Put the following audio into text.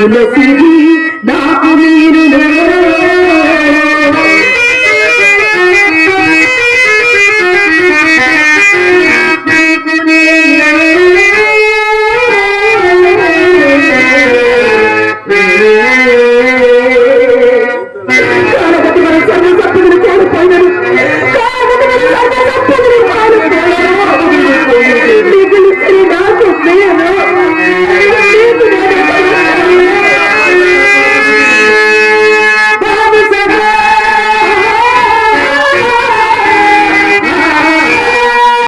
তুলসী